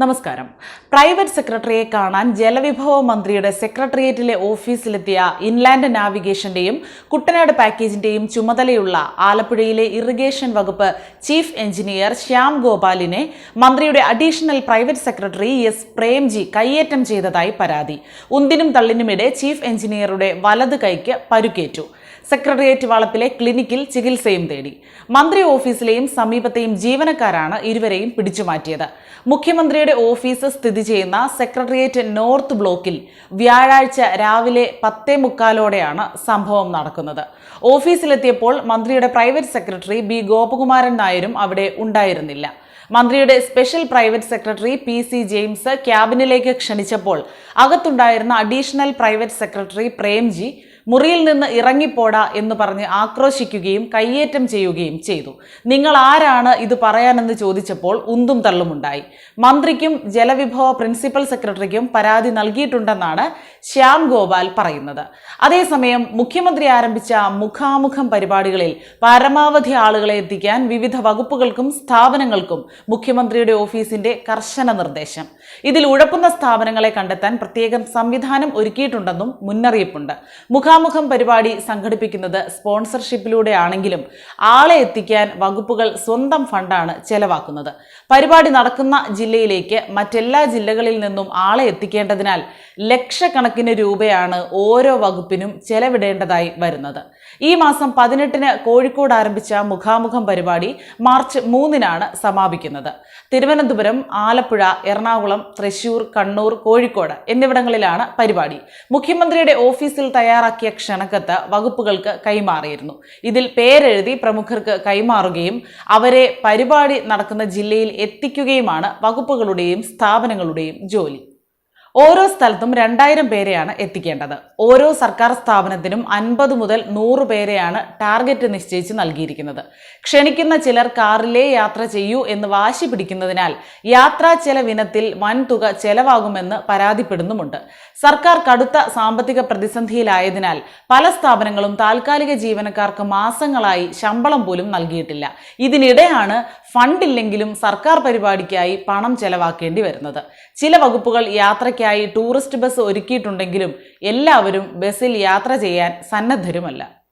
നമസ്കാരം. പ്രൈവറ്റ് സെക്രട്ടറിയെ കാണാൻ ജലവിഭവ മന്ത്രിയുടെ സെക്രട്ടേറിയറ്റിലെ ഓഫീസിലെത്തിയ ഇൻലാൻഡ് നാവിഗേഷന്റെയും കുട്ടനാട് പാക്കേജിന്റെയും ചുമതലയുള്ള ആലപ്പുഴയിലെ ഇറിഗേഷൻ വകുപ്പ് ചീഫ് എഞ്ചിനീയർ ശ്യാം ഗോപാലിനെ മന്ത്രിയുടെ additional private secretary S Premji കയ്യേറ്റം ചെയ്തതായി പരാതി. ഉന്തിനും തള്ളിനുമിടെ ചീഫ് എഞ്ചിനീയറുടെ വലത് കൈക്ക് പരുക്കേറ്റു. സെക്രട്ടേറിയറ്റ് വളപ്പിലെ ക്ലിനിക്കിൽ ചികിത്സയും തേടി. മന്ത്രി ഓഫീസിലെയും സമീപത്തെയും ജീവനക്കാരാണ് ഇരുവരെയും പിടിച്ചുമാറ്റിയത് മുഖ്യമന്ത്രിയുടെ ഓഫീസ് സ്ഥിതി ചെയ്യുന്ന സെക്രട്ടേറിയറ്റ് നോർത്ത് ബ്ലോക്കിൽ വ്യാഴാഴ്ച രാവിലെ പത്തേ മുക്കാലോടെയാണ് സംഭവം നടക്കുന്നത്. ഓഫീസിലെത്തിയപ്പോൾ മന്ത്രിയുടെ പ്രൈവറ്റ് സെക്രട്ടറി ബി ഗോപകുമാരൻ നായരും അവിടെ ഉണ്ടായിരുന്നില്ല. മന്ത്രിയുടെ special private secretary P C James ക്യാബിനിലേക്ക് ക്ഷണിച്ചപ്പോൾ അകത്തുണ്ടായിരുന്ന അഡീഷണൽ പ്രൈവറ്റ് സെക്രട്ടറി പ്രേംജി മുറിയിൽ നിന്ന് ഇറങ്ങിപ്പോടാ എന്ന് പറഞ്ഞ് ആക്രോശിക്കുകയും കയ്യേറ്റം ചെയ്യുകയും ചെയ്തു. നിങ്ങൾ ആരാണ് ഇത് പറയാനെന്ന് ചോദിച്ചപ്പോൾ ഉന്തും തള്ളുമുണ്ടായി. മന്ത്രിക്കും ജലവിഭവ പ്രിൻസിപ്പൽ സെക്രട്ടറിക്കും പരാതി നൽകിയിട്ടുണ്ടെന്നാണ് ശ്യാം ഗോപാൽ പറയുന്നത്. അതേസമയം മുഖ്യമന്ത്രി ആരംഭിച്ച മുഖാമുഖം പരിപാടികളിൽ പരമാവധി ആളുകളെ എത്തിക്കാൻ വിവിധ വകുപ്പുകൾക്കും സ്ഥാപനങ്ങൾക്കും മുഖ്യമന്ത്രിയുടെ ഓഫീസിന്റെ കർശന നിർദ്ദേശം. ഇതിൽ ഉഴപ്പുന്ന സ്ഥാപനങ്ങളെ കണ്ടെത്താൻ പ്രത്യേകം സംവിധാനം ഒരുക്കിയിട്ടുണ്ടെന്നും മുന്നറിയിപ്പുണ്ട്. മുഖാമുഖം പരിപാടി സംഘടിപ്പിക്കുന്നത് സ്പോൺസർഷിപ്പിലൂടെ ആണെങ്കിലും ആളെ എത്തിക്കാൻ വകുപ്പുകൾ സ്വന്തം ഫണ്ടാണ് ചെലവാക്കുന്നത്. പരിപാടി നടക്കുന്ന ജില്ലയിലേക്ക് മറ്റെല്ലാ ജില്ലകളിൽ നിന്നും ആളെ എത്തിക്കേണ്ടതിനാൽ ലക്ഷക്കണക്കിന് രൂപയാണ് ഓരോ വകുപ്പിനും ചെലവിടേണ്ടതായി വരുന്നത്. ഈ മാസം പതിനെട്ടിന് കോഴിക്കോട് ആരംഭിച്ച മുഖാമുഖം പരിപാടി മാർച്ച് മൂന്നിനാണ് സമാപിക്കുന്നത്. തിരുവനന്തപുരം ആലപ്പുഴ എറണാകുളം തൃശൂർ കണ്ണൂർ കോഴിക്കോട് എന്നിവിടങ്ങളിലാണ് പരിപാടി. മുഖ്യമന്ത്രിയുടെ ഓഫീസിൽ തയ്യാറാക്കിയ ക്ഷണക്കത്ത് വകുപ്പുകൾക്ക് കൈമാറിയിരുന്നു. ഇതിൽ പേരെഴുതി പ്രമുഖർക്ക് കൈമാറുകയും അവരെ പരിപാടി നടക്കുന്ന ജില്ലയിൽ എത്തിക്കുകയുമാണ് വകുപ്പുകളുടെയും സ്ഥാപനങ്ങളുടെയും ജോലി. ഓരോ സ്ഥലത്തും രണ്ടായിരം പേരെയാണ് എത്തിക്കേണ്ടത്. ഓരോ സർക്കാർ സ്ഥാപനത്തിനും അൻപത് മുതൽ നൂറ് പേരെയാണ് ടാർഗറ്റ് നിശ്ചയിച്ച് നൽകിയിരിക്കുന്നത്. ക്ഷണിക്കുന്ന ചിലർ കാറിലേ യാത്ര ചെയ്യൂ എന്ന് വാശി പിടിക്കുന്നതിനാൽ യാത്രാ ചെലവിനത്തിൽ വൻതുക ചെലവാകുമെന്ന് പരാതിപ്പെടുന്നുമുണ്ട്. സർക്കാർ കടുത്ത സാമ്പത്തിക പ്രതിസന്ധിയിലായതിനാൽ പല സ്ഥാപനങ്ങളും താൽക്കാലിക ജീവനക്കാർക്ക് മാസങ്ങളായി ശമ്പളം പോലും നൽകിയിട്ടില്ല. ഇതിനിടെയാണ് ഫണ്ടില്ലെങ്കിലും സർക്കാർ പരിപാടിക്കായി പണം ചെലവാക്കേണ്ടി വരുന്നത്. ചില വകുപ്പുകൾ യാത്രയ്ക്കായി ടൂറിസ്റ്റ് ബസ് ഒരുക്കിയിട്ടുണ്ടെങ്കിലും എല്ലാവരും ബസ്സിൽ യാത്ര ചെയ്യാൻ സന്നദ്ധരുമല്ല.